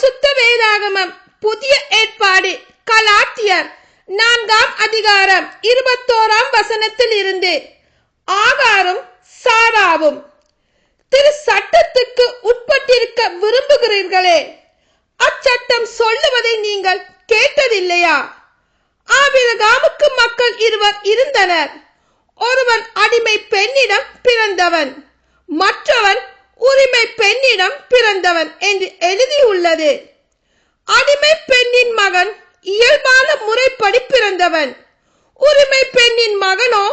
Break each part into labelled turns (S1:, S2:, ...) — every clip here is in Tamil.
S1: பரிசுத்த வேதாகமம். புதிய ஏற்பாடு. கலாத்தியர். நான்காம் அதிகாரம். இருபத்தோராம் வசனத்தில் இருந்து. ஆகாரும் சாராவும். திரு சட்டத்துக்கு உட்பட்டிருக்க விரும்புகிறீர்களே அச்சட்டம் சொல்லுவதை நீங்கள் கேட்டதில்லையா? ஆபிரகாமுக்கு மக்கள் இருவர் இருந்தனர். ஒருவன் அடிமை பெண்ணிடம் பிறந்தவன் மற்றவன் உரிமை பெண்ணிடம் பிறந்தவன் என்று எழுதியுள்ளது. அடிமை பெண்ணின் மகன் இயல்பான முறைப்படி பிறந்தவன். உரிமை பெண்ணின் மகனோ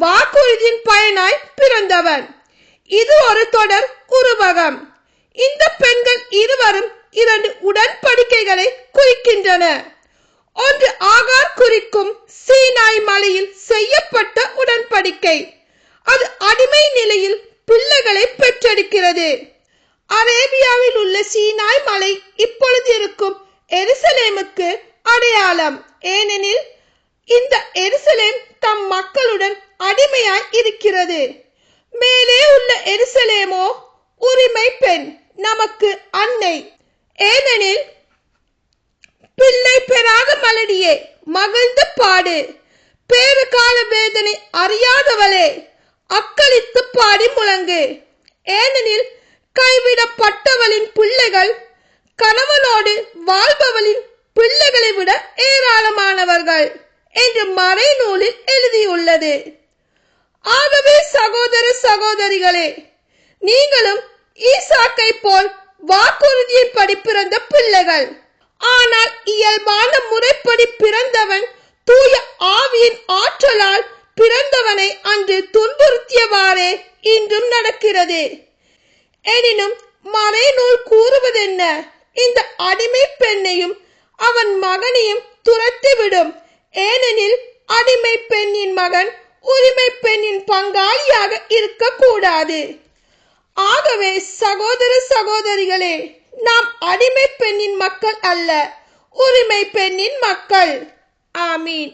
S1: வாக்குறுதியின் பயனாய் பிறந்தவன். இது ஒரு தொடர் உருவகம். இந்த பெண்கள் இருவரும் இரண்டு உடன்படிக்கைகளை குறிக்கின்றன. ஒன்று ஆகார் குறிக்கும் சீனாய் மலையில் செய்யப்பட்ட உடன்படிக்கை. அது அடிமை நிலையில் பிள்ளைகளை பெற்றெடுக்கிறது அரேபியாவில் உள்ள சீனாய் மலை இப்பொழுது இருக்கும் எருசலேமுக்கு அடையாளம். ஏனெனில் இந்த எருசலேம் தம் மக்களுடன் அடிமையாய் இருக்கிறது. மேலே உள்ள எருசலேமோ உரிமை பெண் நமக்கு அன்னை. ஏனெனில் பிள்ளை பெறாத மலடியே மகிழ்ந்து பாடு. பேறு கால வேதனை அறியாதவளே அக்களித்து பாடி முழங்கு. ஏனெனில் கைவிடப்பட்டவளின் பிள்ளைகள் கணவனோடு வாழ்பவளின் பிள்ளைகளை விட ஏராளமானவர்கள் என்று மறைநூலில் எழுதியுள்ளது. ஆகவே சகோதர சகோதரிகளே நீங்களும் ஈசாக்கை போல் வாக்குறுதியின்படி பிறந்த பிள்ளைகள். ஆனால் இயல்பான முறைப்படி பிறந்தவன் தூய ஆவியின் ஆற்றலால் பிறந்தவனை அன்று துன்புறுத்தியவாறே இன்றும் நடக்கிறது. எனினும் மறைநூல் கூறுவதென்ன? இந்த அடிமை பெண்ணையும் அவன் மகனையும் துரத்திவிடும் ஏனெனில் அடிமை பெண்ணின் மகன் உரிமை பெண்ணின் பங்காளியாக இருக்கக்கூடாது. ஆகவே சகோதர சகோதரிகளே நாம் அடிமை பெண்ணின் மக்கள் அல்ல உரிமை பெண்ணின் மக்கள். ஆமீன்.